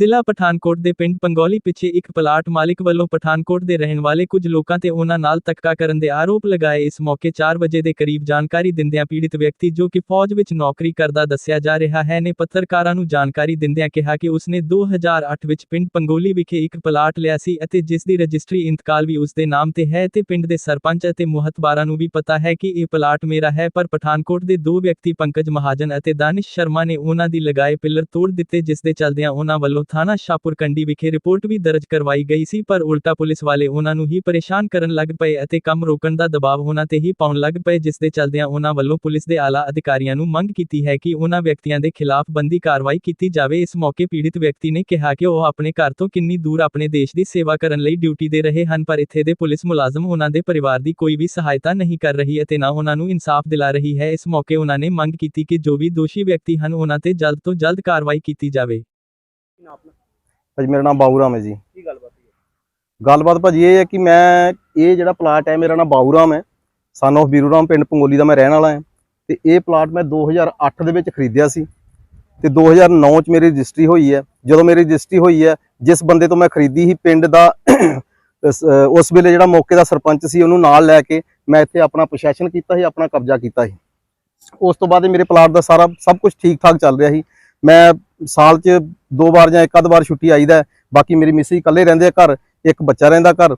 ਜ਼ਿਲ੍ਹਾ ਪਠਾਨਕੋਟ ਦੇ ਪਿੰਡ ਪੰਗੌਲੀ ਪਿੱਛੇ ਇੱਕ ਪਲਾਟ ਮਾਲਿਕ ਵੱਲੋਂ ਪਠਾਨਕੋਟ ਦੇ ਰਹਿਣ ਵਾਲੇ ਕੁਝ ਲੋਕਾਂ ਤੇ ਉਹਨਾਂ ਨਾਲ ਧੱਕਾ ਕਰਨ ਦੇ ਆਰੋਪ ਲਗਾਏ। ਇਸ ਮੌਕੇ 4 ਵਜੇ ਦੇ ਕਰੀਬ ਜਾਣਕਾਰੀ ਦਿੰਦਿਆਂ ਪੀੜਿਤ ਵਿਅਕਤੀ ਜੋ ਕਿ ਫੌਜ ਵਿੱਚ ਨੌਕਰੀ ਕਰਦਾ ਦੱਸਿਆ ਜਾ ਰਿਹਾ ਹੈ ਨੇ ਪੱਤਰਕਾਰਾਂ ਨੂੰ ਜਾਣਕਾਰੀ ਦਿੰਦਿਆਂ ਕਿਹਾ ਕਿ ਉਸਨੇ 2008 ਵਿੱਚ ਪਿੰਡ ਪੰਗੋਲੀ ਵਿਖੇ ਇੱਕ ਪਲਾਟ ਲਿਆ ਸੀ ਅਤੇ ਜਿਸ ਦੀ ਰਜਿਸਟਰੀ ਇੰਤਕਾਲ ਵੀ ਉਸ ਦੇ ਨਾਮ ਤੇ ਹੈ ਤੇ ਪਿੰਡ ਦੇ ਸਰਪੰਚ ਅਤੇ ਮੁਹਤਬਾਰਾਂ ਨੂੰ ਵੀ ਪਤਾ ਹੈ ਕਿ ਇਹ ਪਲਾਟ ਮੇਰਾ ਹੈ, ਪਰ ਪਠਾਨਕੋਟ ਦੇ ਦੋ ਵਿਅਕਤੀ ਪੰਕਜ ਮਹਾਜਨ ਅਤੇ ਦਾਨਿਸ਼ ਸ਼ਰਮਾ ਨੇ ਉਹਨਾਂ ਦੀ ਲਗਾਏ ਪਿੱਲਰ ਤੋੜ ਦਿੱਤੇ, ਜਿਸ ਦੇ ਚੱਲਦਿਆਂ ਉਹਨਾਂ ਵੱਲੋਂ ਥਾਣਾ ਸ਼ਾਹਪੁਰ ਕੰਡੀ ਵਿਖੇ ਰਿਪੋਰਟ ਵੀ ਦਰਜ ਕਰਵਾਈ ਗਈ ਸੀ, ਪਰ ਉਲਟਾ ਪੁਲਿਸ ਵਾਲੇ ਉਹਨਾਂ ਨੂੰ ਹੀ ਪਰੇਸ਼ਾਨ ਕਰਨ ਲੱਗ ਪਏ ਅਤੇ ਕੰਮ ਰੋਕਣ ਦਾ ਦਬਾਅ ਉਹਨਾਂ ਤੇ ਹੀ ਪਾਉਣ ਲੱਗ ਪਏ, ਜਿਸ ਦੇ ਚਲਦਿਆਂ ਉਹਨਾਂ ਵੱਲੋਂ ਪੁਲਿਸ ਦੇ ਆਲਾ ਅਧਿਕਾਰੀਆਂ ਨੂੰ ਮੰਗ ਕੀਤੀ ਹੈ ਕਿ ਉਹਨਾਂ ਵਿਅਕਤੀਆਂ ਦੇ ਖਿਲਾਫ ਬੰਦੀ ਕਾਰਵਾਈ ਕੀਤੀ ਜਾਵੇ। ਇਸ ਮੌਕੇ ਪੀੜਿਤ ਵਿਅਕਤੀ ਨੇ ਕਿਹਾ ਕਿ ਉਹ ਆਪਣੇ ਘਰ ਤੋਂ ਕਿੰਨੀ ਦੂਰ ਆਪਣੇ ਦੇਸ਼ ਦੀ ਸੇਵਾ ਕਰਨ ਲਈ ਡਿਊਟੀ ਦੇ ਰਹੇ ਹਨ, ਪਰ ਇੱਥੇ ਦੇ ਪੁਲਿਸ ਮੁਲਾਜ਼ਮ ਉਹਨਾਂ ਦੇ ਪਰਿਵਾਰ ਦੀ ਕੋਈ ਵੀ ਸਹਾਇਤਾ ਨਹੀਂ ਕਰ ਰਹੀ ਅਤੇ ਨਾ ਉਹਨਾਂ ਨੂੰ ਇਨਸਾਫ ਦਿਲਾ ਰਹੀ ਹੈ। ਇਸ ਮੌਕੇ ਉਹਨਾਂ ਨੇ ਮੰਗ ਕੀਤੀ ਕਿ ਜੋ ਵੀ ਦੋਸ਼ੀ ਵਿਅਕਤੀ ਹਨ, ਉਹਨਾਂ ਤੇ ਜਲਦ ਤੋਂ ਜਲਦ ਕਾਰਵਾਈ ਕੀਤੀ ਜਾਵੇ। ਆਪਣਾ? ਭਾਜੀ ਮੇਰਾ ਨਾਮ ਬਾਬੂ ਰਾਮ ਹੈ ਜੀ। ਕੀ ਗੱਲਬਾਤ ਹੈ ਗੱਲਬਾਤ ਭਾਜੀ ਇਹ ਹੈ ਕਿ ਮੈਂ ਇਹ ਜਿਹੜਾ ਪਲਾਟ ਹੈ ਮੇਰਾ ਨਾਮ ਬਾਬੂ ਰਾਮ ਹੈ। ਸਨ of ਬੀਰੂ ਰਾਮ ਪਿੰਡ ਪੰਗੋਲੀ ਦਾ ਮੈਂ ਰਹਿਣ ਵਾਲਾ ਹਾਂ। ਤੇ ਇਹ ਪਲਾਟ ਮੈਂ 2008 ਦੇ ਵਿੱਚ ਖਰੀਦਿਆ ਸੀ। ਤੇ 2009 ਚ ਮੇਰੀ ਰਜਿਸਟਰੀ ਹੋਈ ਹੈ। ਜਦੋਂ ਮੇਰੀ ਰਜਿਸਟਰੀ ਹੋਈ ਹੈ ਜਿਸ ਬੰਦੇ ਤੋਂ ਮੈਂ ਖਰੀਦੀ ਸੀ ਪਿੰਡ ਦਾ ਉਸ- ਵੇਲੇ ਜਿਹੜਾ ਮੌਕੇ ਦਾ ਸਰਪੰਚ ਸੀ ਉਹਨੂੰ ਨਾਲ ਲੈ ਕੇ ਮੈਂ ਇੱਥੇ ਆਪਣਾ ਪ੍ਰੋਸੈਸ਼ਨ ਕੀਤਾ ਸੀ ਆਪਣਾ ਕਬਜ਼ਾ ਕੀਤਾ ਸੀ। ਉਸ ਤੋਂ ਬਾਅਦ ਮੇਰੇ ਪਲਾਟ ਦਾ ਸਾਰਾ ਸਭ ਕੁਝ ਠੀਕ ਠਾਕ ਚੱਲ ਰਿਹਾ ਸੀ। ਮੈਂ ਸਾਲ 'ਚ ਦੋ ਵਾਰ ਜਾਂ ਇੱਕ ਅੱਧ ਵਾਰ ਛੁੱਟੀ ਆਈਦਾ ਬਾਕੀ ਮੇਰੀ ਮਿਸੀ ਇਕੱਲੇ ਰਹਿੰਦੇ ਆ ਘਰ, ਇੱਕ ਬੱਚਾ ਰਹਿੰਦਾ ਘਰ।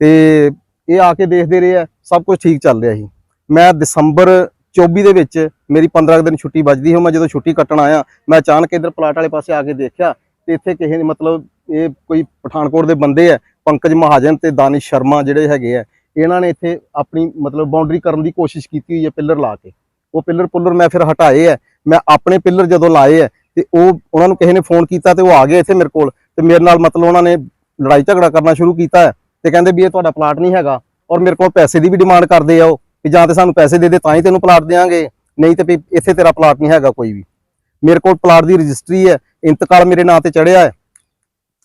ਤੇ ਇਹ ਆ ਕੇ ਦੇਖਦੇ ਰਹੇ ਆ, ਸਭ ਕੁਝ ਠੀਕ ਚੱਲ ਰਿਹਾ ਸੀ। ਮੈਂ ਦਸੰਬਰ 24 ਦੇ ਵਿੱਚ ਮੇਰੀ 15 ਕੁ ਦਿਨ ਛੁੱਟੀ ਵੱਜਦੀ ਹੋ ਮੈਂ ਜਦੋਂ ਛੁੱਟੀ ਕੱਟਣ ਆਇਆ, ਮੈਂ ਅਚਾਨਕ ਇੱਧਰ ਪਲਾਟ ਵਾਲੇ ਪਾਸੇ ਆ ਕੇ ਦੇਖਿਆ ਤੇ ਇੱਥੇ ਕਿਸੇ ਨੇ ਮਤਲਬ ਇਹ ਕੋਈ ਪਠਾਨਕੋਟ ਦੇ ਬੰਦੇ ਆ, ਪੰਕਜ ਮਹਾਜਨ ਤੇ ਦਾਨਿਸ਼ ਸ਼ਰਮਾ ਜਿਹੜੇ ਹੈਗੇ ਆ, ਇਹਨਾਂ ਨੇ ਇੱਥੇ ਆਪਣੀ ਮਤਲਬ ਬਾਉਂਡਰੀ ਕਰਨ ਦੀ ਕੋਸ਼ਿਸ਼ ਕੀਤੀ ਹੋਈ ਹੈ ਪਿੱਲਰ ਲਾ ਕੇ। ਉਹ ਪਿੱਲਰ ਪੁੱਲਰ ਮੈਂ ਫਿਰ ਹਟਾਏ ਆ। ਮੈਂ ਆਪਣੇ ਪਿੱਲਰ ਜਦੋਂ ਲਾਏ ਆ ਤੇ ਉਹ ਉਹਨਾਂ ਨੂੰ ਕਿਸੇ ਨੇ ਫੋਨ ਕੀਤਾ ਤੇ ਉਹ ਆ ਗਏ ਇੱਥੇ ਮੇਰੇ ਕੋਲ ਤੇ ਮੇਰੇ ਨਾਲ ਮਤਲਬ ਉਹਨਾਂ ਨੇ ਲੜਾਈ ਝਗੜਾ ਕਰਨਾ ਸ਼ੁਰੂ ਕੀਤਾ ਹੈ ਤੇ ਕਹਿੰਦੇ ਵੀ ਇਹ ਤੁਹਾਡਾ ਪਲਾਟ ਨਹੀਂ ਹੈਗਾ ਔਰ ਮੇਰੇ ਕੋਲ ਪੈਸੇ ਦੀ ਵੀ ਡਿਮਾਂਡ ਕਰਦੇ ਆ ਉਹ ਕਿ ਜਾਂ ਤੇ ਸਾਨੂੰ ਪੈਸੇ ਦੇ ਦੇ ਤਾਂ ਹੀ ਤੈਨੂੰ ਪਲਾਟ ਦੇਵਾਂਗੇ, ਨਹੀਂ ਤੇ ਵੀ ਇੱਥੇ ਤੇਰਾ ਪਲਾਟ ਨਹੀਂ ਹੈਗਾ ਕੋਈ ਵੀ। ਮੇਰੇ ਕੋਲ ਪਲਾਟ ਦੀ ਰਜਿਸਟਰੀ ਹੈ, ਇੰਤਕਾਲ ਮੇਰੇ ਨਾਂ ਤੇ ਚੜਿਆ ਹੈ।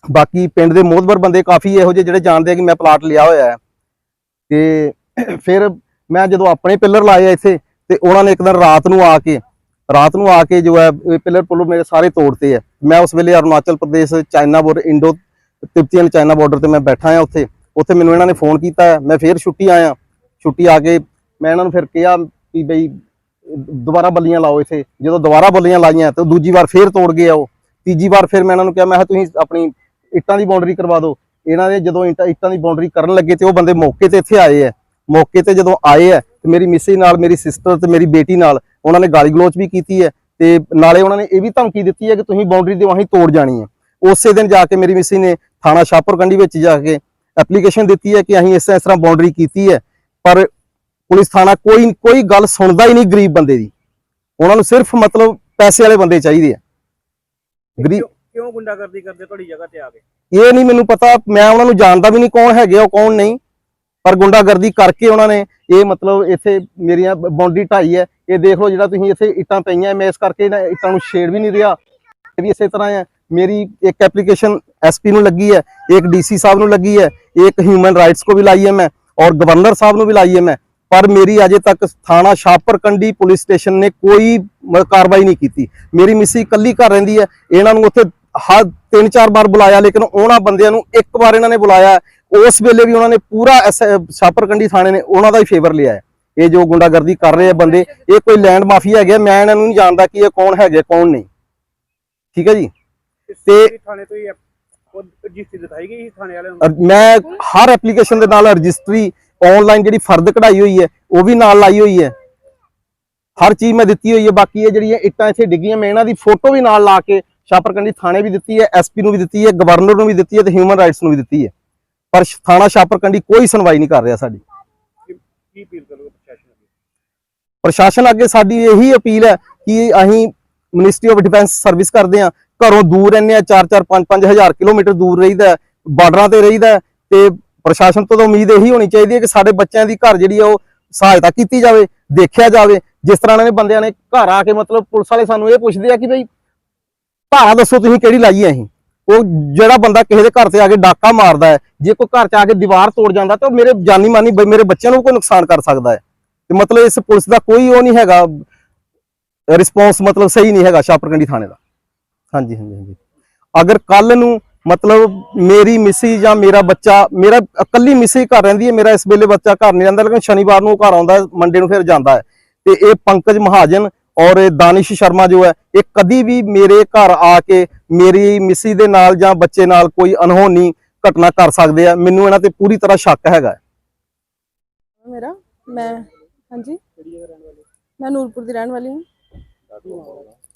ਬਾਕੀ ਪਿੰਡ ਦੇ ਮੋਹਤਬਰ ਬੰਦੇ ਕਾਫੀ ਇਹੋ ਜਿਹੇ ਜਿਹੜੇ ਜਾਣਦੇ ਆ ਕਿ ਮੈਂ ਪਲਾਟ ਲਿਆ ਹੋਇਆ ਹੈ। ਤੇ ਫਿਰ ਮੈਂ ਜਦੋਂ ਆਪਣੇ ਪਿੱਲਰ ਲਾਏ ਇੱਥੇ ਤੇ ਉਹਨਾਂ ਨੇ ਇੱਕ ਦਿਨ ਰਾਤ ਨੂੰ ਆ ਕੇ ਰਾਤ ਨੂੰ ਆ ਕੇ ਜੋ ਹੈ, ਇਹ ਪਿੱਲਰ ਪੁੱਲਰ ਮੇਰੇ ਸਾਰੇ ਤੋੜਤੇ ਆ। ਮੈਂ ਉਸ ਵੇਲੇ Arunachal Pradesh, China border Indo Tibetan China border ਤੇ ਮੈਂ ਬੈਠਾ ਆ ਉੱਥੇ। ਉੱਥੇ ਮੈਨੂੰ ਇਹਨਾਂ ਨੇ ਫੋਨ ਕੀਤਾ, ਮੈਂ ਫੇਰ ਛੁੱਟੀ ਆਇਆ। ਛੁੱਟੀ ਆ ਕੇ ਮੈਂ ਇਹਨਾਂ ਨੂੰ ਫਿਰ ਕਿਹਾ ਕਿ ਬਈ, ਦੁਬਾਰਾ ਬੱਲੀਆਂ ਲਾਓ ਇੱਥੇ। ਜਦੋਂ ਦੁਬਾਰਾ ਬੱਲੀਆਂ ਲਾਈਆਂ ਤਾਂ ਦੂਜੀ ਵਾਰ ਫੇਰ ਤੋੜ ਗਏ ਆ ਉਹ। ਤੀਜੀ ਵਾਰ ਫਿਰ ਮੈਂ ਇਹਨਾਂ ਨੂੰ ਕਿਹਾ, ਮੈਂ ਕਿਹਾ, ਤੁਸੀਂ ਆਪਣੀ ਇੱਟਾਂ ਦੀ ਬਾਉਂਡਰੀ ਕਰਵਾ ਦਿਓ। ਇਹਨਾਂ ਦੇ ਜਦੋਂ ਇੱਟਾਂ ਇੱਟਾਂ ਦੀ ਬਾਉਂਡਰੀ ਕਰਨ ਲੱਗੇ ਤੇ ਉਹ ਬੰਦੇ ਮੌਕੇ ਤੇ ਇੱਥੇ ਆਏ ਆ। ਮੌਕੇ ਤੇ ਜਦੋਂ ਆਏ ਆ ਤੇ ਮੇਰੀ ਮਿਸੇ ਨਾਲ ਮੇਰੀ ਸਿਸਟਰ ਤੇ ਮੇਰੀ ਬੇਟੀ ਨਾਲ ਉਹਨਾਂ ਨੇ ਗਾਲੀ ਗਲੋਚ ਵੀ ਕੀਤੀ ਹੈ ਤੇ ਨਾਲੇ ਉਹਨਾਂ ਨੇ ਇਹ ਵੀ ਧਮਕੀ ਦਿੱਤੀ ਹੈ ਕਿ ਤੁਸੀਂ ਬਾਉਂਡਰੀ ਦੇ ਵਾਹੀਂ ਤੋੜ ਜਾਣੀ ਹੈ। ਉਸੇ ਦਿਨ ਜਾ ਕੇ ਮੇਰੀ ਮਿਸੀ ਨੇ ਥਾਣਾ ਸ਼ਾਹਪੁਰ ਕੰਡੀ ਵਿੱਚ ਜਾ ਕੇ ਐਪਲੀਕੇਸ਼ਨ ਦਿੱਤੀ ਹੈ ਕਿ ਅਸੀਂ ਇਸ ਇਸ ਤਰ੍ਹਾਂ ਬਾਉਂਡਰੀ ਕੀਤੀ ਹੈ ਪਰ ਪੁਲਿਸ ਥਾਣਾ ਕੋਈ ਕੋਈ ਗੱਲ ਸੁਣਦਾ ਹੀ ਨਹੀਂ ਗਰੀਬ ਬੰਦੇ ਦੀ। ਉਹਨਾਂ ਨੂੰ ਸਿਰਫ ਮਤਲਬ ਪੈਸੇ ਵਾਲੇ ਬੰਦੇ ਚਾਹੀਦੇ ਆ। ਗਰੀਬ ਕਿਉਂ ਗੁੰਡਾਗਰਦੀ ਕਰਦੇ ਤੁਹਾਡੀ ਜਗ੍ਹਾ ਤੇ ਆ ਕੇ? ਇਹ ਨਹੀਂ ਮੈਨੂੰ ਪਤਾ ਮੈਂ ਉਹਨਾਂ ਨੂੰ ਜਾਣਦਾ ਵੀ ਨਹੀਂ ਕੌਣ ਹੈਗੇ ਉਹ ਕੌਣ ਨਹੀਂ। ਪਰ ਗੁੰਡਾਗਰਦੀ ਕਰਕੇ ਉਹਨਾਂ ਨੇ ਇਹ ਮਤਲਬ ਇੱਥੇ ਮੇਰੀਆਂ ਬਾਉਂਡਰੀ ਢਾਈ ਹੈ। ਇਹ ਦੇਖ ਲਓ ਜਿਹੜਾ ਤੁਸੀਂ ਇੱਥੇ ਇੱਟਾਂ ਪਈਆਂ ਮੈਂ ਇਸ ਕਰਕੇ ਇਹਨਾਂ ਇੱਟਾਂ ਨੂੰ ਛੇੜ ਵੀ ਨਹੀਂ ਰਿਹਾ। ਇਹ ਵੀ ਇਸੇ ਤਰ੍ਹਾਂ ਹੈ। ਮੇਰੀ ਇੱਕ ਐਪਲੀਕੇਸ਼ਨ ਐਸਪੀ ਨੂੰ ਲੱਗੀ ਹੈ, ਇੱਕ ਡੀਸੀ ਸਾਹਿਬ ਨੂੰ ਲੱਗੀ ਹੈ, ਇੱਕ ਹਿਊਮਨ ਰਾਈਟਸ ਕੋ ਵੀ ਲਾਈ ਹੈ ਮੈਂ ਔਰ ਗਵਰਨਰ ਸਾਹਿਬ ਨੂੰ ਵੀ ਲਾਈ ਹੈ ਮੈਂ। ਪਰ ਮੇਰੀ ਅਜੇ ਤੱਕ ਥਾਣਾ ਸ਼ਾਹਪੁਰ ਪੁਲਿਸ ਸਟੇਸ਼ਨ ਨੇ ਕੋਈ ਕਾਰਵਾਈ ਨਹੀਂ ਕੀਤੀ। ਮੇਰੀ ਮਿਸੀ ਇਕੱਲੀ ਘਰ ਰਹਿੰਦੀ ਹੈ। ਇਹਨਾਂ ਨੂੰ ਉੱਥੇ ਹਰ ਤਿੰਨ ਚਾਰ ਵਾਰ ਬੁਲਾਇਆ ਲੇਕਿਨ ਉਹਨਾਂ ਬੰਦਿਆਂ ਨੂੰ ਇੱਕ ਵਾਰ ਇਹਨਾਂ ਨੇ ਬੁਲਾਇਆ। ਉਸ ਵੇਲੇ ਵੀ ਉਹਨਾਂ ਨੇ ਪੂਰਾ ਐਸ- ਸ਼ਾਹਪੁਰ ਕੰਡੀ ਥਾਣੇ ਨੇ ਉਹਨਾਂ ਦਾ ਹੀ ਫੇਵਰ ਲਿਆ ਹੈ। ਇਹ ਜੋ ਗੁੰਡਾਗਰਦੀ ਕਰ ਰਹੇ ਆ ਬੰਦੇ ਇਹ ਕੋਈ ਲੈਂਡ ਮਾਫੀਆ ਹੈਗੇ ਮੈਂ ਇਹਨਾਂ ਨੂੰ ਨਹੀਂ ਜਾਣਦਾ ਕਿ ਇਹ ਕੌਣ ਹੈਗੇ ਕੌਣ ਨਹੀਂ। ਠੀਕ ਹੈ ਜੀ? ਤੇ- ਤੇ ਥਾਣੇ ਤੋਂ ਹੀ ਐਪ- ਉਹ ਰਜਿਸਟਰੀ ਦਿਖਾਈ ਗਈ ਸੀ ਥਾਣੇ ਵਾਲਿਆਂ ਨੂੰ? ਔਰ ਮੈਂ ਹਰ ਐਪਲੀਕੇਸ਼ਨ ਦੇ ਨਾਲ ਰਜਿਸਟਰੀ ਆਨਲਾਈਨ ਜਿਹੜੀ ਫਰਦ ਕਢਾਈ ਹੋਈ ਹੈ ਉਹ ਵੀ ਨਾਲ ਲਾਈ ਹੋਈ ਹੈ। ਹਰ ਚੀਜ਼ ਮੈਂ ਦਿੱਤੀ ਹੋਈ ਹੈ ਬਾਕੀ ਇਹ ਜਿਹੜੀਆਂ ਇੱਟਾਂ ਇੱਥੇ ਡਿੱਗੀਆਂ ਮੈਂ ਇਹਨਾਂ ਦੀ ਫੋਟੋ ਵੀ ਨਾਲ ਲਾ ਕੇ ਸ਼ਾਪਰਕੰਡੀ ਥਾਣੇ ਵੀ ਦਿੱਤੀ ਹੈ ਐਸਪੀ ਨੂੰ ਵੀ ਦਿੱਤੀ ਹੈ ਗਵਰਨਰ ਨੂੰ ਵੀ ਦਿੱਤੀ ਹੈ ਤੇ ਹਿਊਮਨ ਰਾਈਟਸ ਨੂੰ ਵੀ ਦਿੱਤੀ ਹੈ। ਪਰ ਥਾਣਾ ਸ਼ਾਪਰਕੰਡੀ ਕੋਈ ਸੁਣਵਾਈ ਨਹੀਂ ਕਰ ਰਿਹਾ ਸਾਡੀ। ਕੀ ਕੀ ਅਪੀਲ ਕਰੋਗੇ ਪ੍ਰਸ਼ਾਸਨ ਅੱਗੇ? ਪ੍ਰਸ਼ਾਸਨ ਅੱਗੇ ਸਾਡੀ ਇਹੀ ਅਪੀਲ ਹੈ ਕਿ ਅਸੀਂ ਮਿਨਿਸਟਰੀ ਆਫ ਡਿਫੈਂਸ ਸਰਵਿਸ ਕਰਦੇ ਹਾਂ। ਘਰੋਂ ਦੂਰ ਰਹਿੰਦੇ ਆ 4-4 5-5 ਹਜ਼ਾਰ ਕਿਲੋਮੀਟਰ ਦੂਰ ਰਹੀਦਾ ਬਾਰਡਰਾਂ ਤੇ ਰਹੀਦਾ ਤੇ ਪ੍ਰਸ਼ਾਸਨ ਤੋਂ ਤਾਂ ਉਮੀਦ ਇਹੀ ਹੋਣੀ ਚਾਹੀਦੀ ਹੈ ਕਿ ਸਾਡੇ ਬੱਚਿਆਂ ਦੀ ਘਰ ਜਿਹੜੀ ਆ ਉਹ ਸਹਾਇਤਾ ਕੀਤੀ ਜਾਵੇ ਦੇਖਿਆ ਜਾਵੇ। ਜਿਸ ਤਰ੍ਹਾਂ ਇਹਨਾਂ ਨੇ ਬੰਦਿਆਂ ਨੇ ਘਰ ਆ ਕੇ ਮਤਲਬ ਪੁਲਿਸ ਵਾਲੇ ਸਾਨੂੰ ਇਹ ਪੁੱਛਦੇ ਆ ਕਿ ਬਈ ਧਾਰਾ ਦੱਸੋ ਤੁਸੀਂ ਕਿਹੜੀ ਲਾਈ ਹੈ ਅਸੀਂ? ਉਹ ਜਿਹੜਾ ਬੰਦਾ ਕਿਸੇ ਦੇ ਘਰ ਤੇ ਆ ਕੇ ਡਾਕਾ ਮਾਰਦਾ ਹੈ, ਜੇ ਕੋਈ ਘਰ ਚ ਆ ਕੇ ਦੀਵਾਰ ਤੋੜ ਜਾਂਦਾ ਤਾਂ ਉਹ ਮੇਰੇ ਜਾਨੀ ਮਾਨੀ ਮੇਰੇ ਬੱਚਿਆਂ ਨੂੰ ਕੋਈ ਨੁਕਸਾਨ ਕਰ ਸਕਦਾ ਹੈ। ਤੇ ਮਤਲਬ ਇਸ ਪੁਲਿਸ ਦਾ ਕੋਈ ਉਹ ਨਹੀਂ ਹੈਗਾ ਰਿਸਪੌਂਸ ਮਤਲਬ ਸਹੀ ਨਹੀਂ ਹੈਗਾ ਸ਼ਾਪਰਕੰਡੀ ਥਾਣੇ ਦਾ। ਹਾਂਜੀ ਹਾਂਜੀ ਹਾਂਜੀ। ਅਗਰ ਕੱਲ ਨੂੰ ਮਤਲਬ ਮੇਰੀ ਮਿਸੀ ਜਾਂ ਮੇਰਾ ਬੱਚਾ, ਮੇਰਾ ਇਕੱਲੀ ਮਿਸੀ ਘਰ ਰਹਿੰਦੀ ਹੈ, ਮੇਰਾ ਇਸ ਵੇਲੇ ਬੱਚਾ ਘਰ ਨਹੀਂ ਰਹਿੰਦਾ, ਲੇਕਿਨ ਸ਼ਨੀਵਾਰ ਨੂੰ ਉਹ ਘਰ ਆਉਂਦਾ ਮੰਡੇ ਨੂੰ ਫਿਰ ਜਾਂਦਾ ਹੈ। ਤੇ ਇਹ ਪੰਕਜ ਮਹਾਜਨ ਔਰ ਇਹ ਦਾਨਿਸ਼ ਸ਼ਰਮਾ ਜੋ ਹੈ, ਇਹ ਕਦੀ ਵੀ ਮੇਰੇ ਘਰ ਆ ਕੇ ਮੇਰੀ ਮਿਸੀ ਦੇ ਨਾਲ ਜਾਂ ਬੱਚੇ ਨਾਲ ਕੋਈ ਅਨਹੋਣੀ ਘਟਨਾ ਕਰ ਸਕਦੇ ਆ। ਮੈਨੂੰ ਇਹਨਾਂ ਤੇ ਪੂਰੀ ਤਰ੍ਹਾਂ ਸ਼ੱਕ ਹੈਗਾ ਮੇਰਾ? ਮੈਂ, ਹਾਂਜੀ। ਮੈਂ ਨੂਰਪੁਰ ਦੀ ਰਹਿਣ ਵਾਲੀ ਹਾਂ।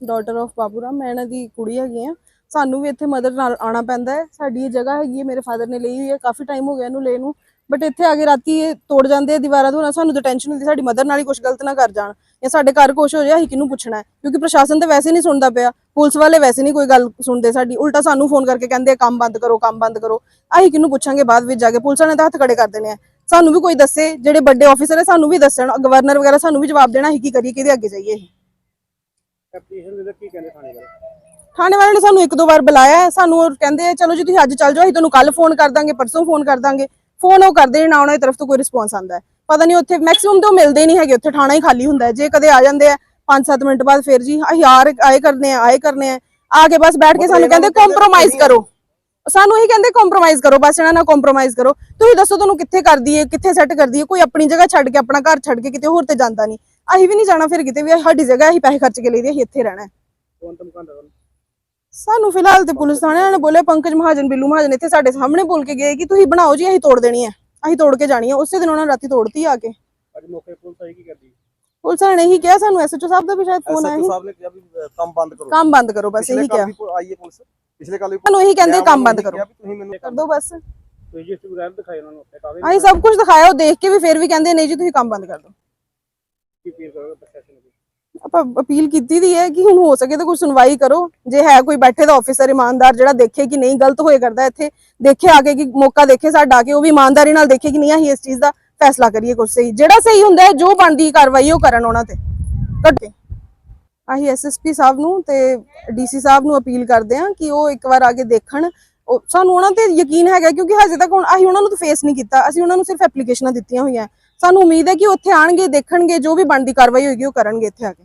ਡਾਟਰ ਆਫ ਬਾਬੂਰਾਮ, ਮੈਂ ਇਹਨਾਂ ਦੀ ਕੁੜੀ ਹੈਗੀ ਆ ਸਾਨੂੰ ਵੀ ਇੱਥੇ ਮਦਰ ਨਾਲ ਆਉਣਾ ਪੈਂਦਾ ਹੈ। ਸਾਡੀ ਇਹ ਜਗ੍ਹਾ ਹੈਗੀ ਹੈ, ਮੇਰੇ ਫਾਦਰ ਨੇ ਲਈ ਹੋਈ ਹੈ। ਕਾਫੀ ਟਾਈਮ ਹੋ ਗਿਆ ਇਹਨੂੰ ਲੈ ਨੂੰ। ਬਟ ਇੱਥੇ ਆ ਕੇ ਰਾਤੀ ਇਹ ਤੋੜ ਜਾਂਦੇ ਆ ਦੀਵਾਰਾਂ ਤੋਂ ਸਾਨੂੰ ਤਾਂ ਟੈਨਸ਼ਨ ਹੁੰਦੀ ਸਾਡੀ ਮਦਰ ਨਾਲ ਹੀ ਕੁਝ ਗਲਤ ਨਾ ਕਰ ਜਾਣ ਜਾਂ ਸਾਡੇ ਘਰ ਕੁਛ ਹੋ ਜਾਏ ਅਸੀਂ ਕਿਹਨੂੰ ਪੁੱਛਣਾ ਹੈ? ਕਿਉਂਕਿ ਪ੍ਰਸ਼ਾਸਨ ਤਾਂ ਵੈਸੇ ਨਹੀਂ ਸੁਣਦਾ ਪਿਆ ਪੁਲਿਸ ਵਾਲੇ ਵੈਸੇ ਨਹੀਂ ਕੋਈ ਗੱਲ ਸੁਣਦੇ ਸਾਡੀ ਉਲਟਾ ਸਾਨੂੰ ਫੋਨ ਕਰਕੇ ਕਹਿੰਦੇ ਆ, ਕੰਮ ਬੰਦ ਕਰੋ ਕੰਮ ਬੰਦ ਕਰੋ। ਅਸੀਂ ਕਿਹਨੂੰ ਪੁੱਛਾਂਗੇ ਬਾਅਦ ਵਿੱਚ ਜਾ ਕੇ ਪੁਲਿਸ ਵਾਲਿਆਂ ਨੇ ਤਾਂ ਹੱਥ ਖੜੇ ਕਰ ਦੇਣੇ ਆ। ਸਾਨੂੰ ਵੀ ਕੋਈ ਦੱਸੇ ਜਿਹੜੇ ਵੱਡੇ ਆਫੀਸਰ ਹੈ ਸਾਨੂੰ ਵੀ ਦੱਸਣ ਗਵਰਨਰ ਵਗੈਰਾ ਸਾਨੂੰ ਵੀ ਜਵਾਬ ਦੇਣਾ ਅਸੀਂ ਕੀ ਕਰੀਏ ਕਿਹਦੇ ਅੱਗੇ ਜਾਈਏ ਅਸੀਂ? ਐਪਲੀਕੇਸ਼ਨ ਦੇ ਕੀ ਕਹਿੰਦੇ ਥਾਣੇ ਵਾਲੇ? ਥਾਣੇ ਵਾਲਿਆਂ ਨੇ ਸਾਨੂੰ ਇੱਕ ਦੋ ਵਾਰ ਬੁਲਾਇਆ ਸਾਨੂੰ ਕਹਿੰਦੇ ਚਲੋ ਜੀ ਤੁਸੀਂ ਅੱਜ ਚੱਲ ਜਾਓ ਅਸੀਂ ਤੁਹਾਨੂੰ ਕੱਲ ਫੋਨ ਕਰ ਦਾਂਗੇ ਪਰਸੋਂ ਫੋਨ ਕਰ ਦਾਂਗੇ। ਫੋਨ ਉਹ ਕਰਦੇ ਨੇ ਨਾ ਉਹਨਾਂ ਦੀ ਤਰਫ ਤੋਂ ਕੋਈ ਰਿਸਪੌਂਸ ਆਂਦਾ ਹੈ। ਪਤਾ ਨਹੀਂ ਉੱਥੇ ਮੈਕਸਿਮਮ ਤਾਂ ਮਿਲਦੇ ਹੀ ਨਹੀਂ ਹੈਗੇ ਉੱਥੇ ਥਾਣਾ ਹੀ ਖਾਲੀ ਹੁੰਦਾ ਹੈ। ਜੇ ਕਦੇ ਆ ਜਾਂਦੇ ਆ 5-7 ਮਿੰਟ ਬਾਅਦ ਫਿਰ ਜੀ ਰਹੇ- ਆਏ ਕਰਨੇ ਆ ਆਏ ਕਰਨੇ ਆ ਆ ਕੇ ਬਸ ਬੈਠ ਕੇ ਸਾਨੂੰ ਕਹਿੰਦੇ ਕੰਪਰੋਮਾਈਜ਼ ਕਰੋ। ਸਾਨੂੰ ਇਹੀ ਕਹਿੰਦੇ ਕੰਪਰੋਮਾਈਜ਼ ਕਰੋ ਬਸ ਇਹਨਾਂ ਨਾਲ ਕੰਪਰੋਮਾਈਜ਼ ਕਰੋ। ਤੁਸੀਂ ਦੱਸੋ ਤੁਹਾਨੂੰ ਕਿੱਥੇ ਕਰਦੀ ਹੈ ਕਿੱਥੇ ਸੈੱਟ ਕਰਦੀ ਹੈ ਕੋਈ ਆਪਣੀ ਜਗ੍ਹਾ ਛੱਡ ਕੇ ਆਪਣਾ ਘਰ ਛੱਡ ਕੇ ਕਿਤੇ ਹੋਰ ਤੇ ਜਾਂਦਾ ਨਹੀਂ। ਅਸੀਂ ਵੀ ਨਹੀਂ ਜਾਣਾ ਫਿਰ ਕਿਤੇ ਵੀ ਸਾਡੀ ਜਗ੍ਹਾ ਅਸੀਂ ਪੈਸੇ ਖਰਚ ਕੇ ਲਈਦੇ ਅਸੀਂ ਇੱਥੇ ਰਹਿਣਾ ਹੈ। ਸਾਨੂੰ ਫਿਲਹਾਲ ਤੇ ਪੁਲਿਸ ਥਾਣੇ ਨੇ ਬੋਲਿਆ ਪੰਕਜ ਮਹਾਜਨ ਬਿੱਲੂ ਮਹਾਜਨ ਇੱਥੇ ਸਾਡੇ ਸਾਹਮਣੇ ਬੋਲ ਕੇ ਗਏ ਕਿ ਤੁਸੀਂ ਬਣਾਓ ਜੀ ਅਸੀਂ ਤੋੜ ਦੇਣੀ ਹੈ। ਅਸੀਂ ਤੋੜ ਕੇ ਜਾਣੀ ਹੈ। ਉਸੇ ਦਿਨ ਉਹਨਾਂ ਨੇ ਰਾਤੀ ਤੋੜਤੀ ਆ ਕੇ। ਅੱਜ ਮੌਕੇ ਪੁਲਿਸ ਆਈ ਕੀ ਕਰਦੀ? ਪੁਲਿਸ ਨੇ ਇਹੀ ਕਿਹਾ ਸਾਨੂੰ ਐਸਐਚਓ ਸਾਹਿਬ ਦਾ ਵੀ ਸ਼ਾਇਦ ਫੋਨ ਆਇਆ ਸੀ। ਸਾਹਿਬ ਨੇ ਕਿਹਾ ਵੀ ਕੰਮ ਬੰਦ ਕਰੋ। ਕੰਮ ਬੰਦ ਕਰੋ ਬਸ ਇਹੀ ਕਿਹਾ। ਆਈ ਹੈ ਪੁਲਿਸ। ਪਿਛਲੇ ਕੱਲ ਵੀ ਸਾਨੂੰ ਇਹੀ ਕਹਿੰਦੇ ਕੰਮ ਬੰਦ ਕਰੋ। ਤੁਸੀਂ ਮੈਨੂੰ ਕਰ ਦੋ ਬਸ। ਤੁਸੀਂ ਜਿਸ ਵਗੈਰਾ ਦਿਖਾਏ ਉਹਨਾਂ ਨੂੰ ਆਪਣੇ ਕਾਗਜ਼ ਅਸੀਂ ਸਭ ਕੁਝ ਦਿਖਾਇਆ ਉਹ ਦੇਖ ਕੇ ਵੀ ਫਿਰ ਵੀ ਕਹਿੰਦੇ ਨਹੀਂ ਜੀ ਤੁਸੀਂ ਕੰਮ ਬੰਦ ਕਰ ਦਿਓ ਕੀ ਅਪੀਲ ਕਰੋਗੇ? ਆਪਾਂ ਅਪੀਲ ਕੀਤੀ ਦੀ ਹੈ ਕਿ ਹੁਣ ਹੋ ਸਕੇ ਤਾਂ ਕੋਈ ਸੁਣਵਾਈ ਕਰੋ। ਜੇ ਹੈ ਕੋਈ ਬੈਠੇ ਦਾ ਆਫੀਸਰ ਇਮਾਨਦਾਰ ਜਿਹੜਾ ਦੇਖੇ ਕਿ ਨਹੀਂ ਗਲਤ ਹੋਏ ਕਰਦਾ ਇੱਥੇ, ਦੇਖੇ ਆ ਕੇ ਕਿ ਮੌਕਾ ਦੇਖੇ ਸਾਡਾ ਆ ਕੇ ਉਹ ਵੀ ਇਮਾਨਦਾਰੀ ਨਾਲ ਦੇਖੇ ਕਿ ਨਹੀਂ, ਅਸੀਂ ਇਸ ਚੀਜ਼ ਦਾ ਫੈਸਲਾ ਕਰੀਏ ਕੁਝ ਸਹੀ। ਜਿਹੜਾ ਸਹੀ ਹੁੰਦਾ ਹੈ, ਜੋ ਬਣਦੀ ਕਾਰਵਾਈ ਉਹ ਕਰਨ ਉਹਨਾਂ ਤੇ। ਕੱਟੇ। ਅਸੀਂ ਐਸਐਸਪੀ ਸਾਹਿਬ ਨੂੰ ਤੇ ਡੀਸੀ ਸਾਹਿਬ ਨੂੰ ਅਪੀਲ ਕਰਦੇ ਹਾਂ ਕਿ ਉਹ ਇੱਕ ਵਾਰ ਆ ਕੇ ਦੇਖਣ। ਸਾਨੂੰ ਉਹਨਾਂ ਤੇ ਯਕੀਨ ਹੈਗਾ ਕਿਉਂਕਿ ਹਜੇ ਤੱਕ ਹੁਣ ਅਸੀਂ ਉਹਨਾਂ ਨੂੰ ਤਾਂ ਫੇਸ ਨਹੀਂ ਕੀਤਾ। ਅਸੀਂ ਉਹਨਾਂ ਨੂੰ ਸਿਰਫ ਐਪਲੀਕੇਸ਼ਨਾਂ ਦਿੱਤੀਆਂ ਹੋਈਆਂ। ਸਾਨੂੰ ਉਮੀਦ ਹੈ ਕਿ ਉੱਥੇ ਆਣਗੇ ਦੇਖਣਗੇ, ਜੋ ਵੀ ਬਣਦੀ ਕਾਰਵਾਈ ਹੋਏਗੀ ਉਹ ਕਰਨਗੇ ਇੱਥੇ ਆ ਕੇ।